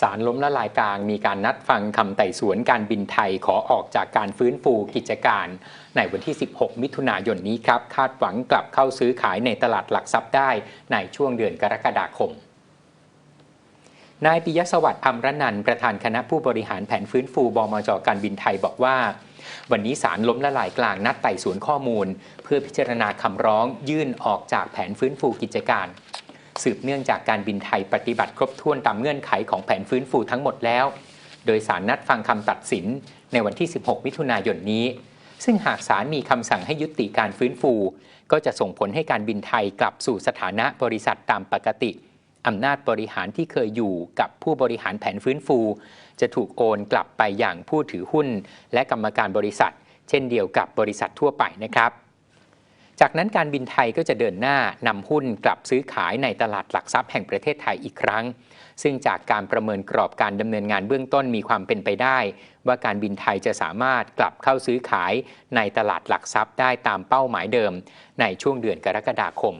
ศาลล้มละลายกลางมีการนัดฟังคำไต่สวนการบินไทยขอออกจากการฟื้นฟูกิจการ ในวันที่ 16 มิถุนายนนี้ครับ คาดหวังกลับเข้าซื้อขายในตลาดหลักทรัพย์ได้ในช่วงเดือนกรกฎาคมนายปิยสวัสดิ์อัมรนันประธานคณะผู้บริหารแผนฟื้นฟูบมจการบินไทยบอกว่า วันนี้ศาลล้มละลายกลางนัดไต่สวนข้อมูล เพื่อพิจารณาคำร้องยื่นออกจากแผนฟื้นฟูกิจการ สืบเนื่องจากการบินไทยปฏิบัติครบถ้วนตามเงื่อนไขของแผนฟื้นฟูทั้งหมดแล้ว โดยสารนัดฟังคำตัดสินในวันที่ 16 มิถุนายนนี้ ซึ่งหากศาลมีคำสั่งให้ยุติการฟื้นฟู ก็จะส่งผลให้การบินไทยกลับสู่สถานะบริษัทตามปกติอำนาจบริหารที่เคยอยู่กับผู้บริหารแผนฟื้นฟู จะถูกโอนกลับไปอย่างผู้ถือหุ้น และกรรมการบริษัท เช่นเดียวกับบริษัททั่วไปนะครับ จากนั้นการบินไทยก็จะเดินหน้านำหุ้นกลับซื้อขายในตลาดหลักทรัพย์แห่งประเทศไทยอีกครั้ง ซึ่งจากการประเมินกรอบการดำเนินงานเบื้องต้นมีความเป็นไปได้ ว่าการบินไทยจะสามารถกลับเข้าซื้อขายในตลาดหลักทรัพย์ได้ตามเป้าหมายเดิม ในช่วงเดือนกรกฎาคม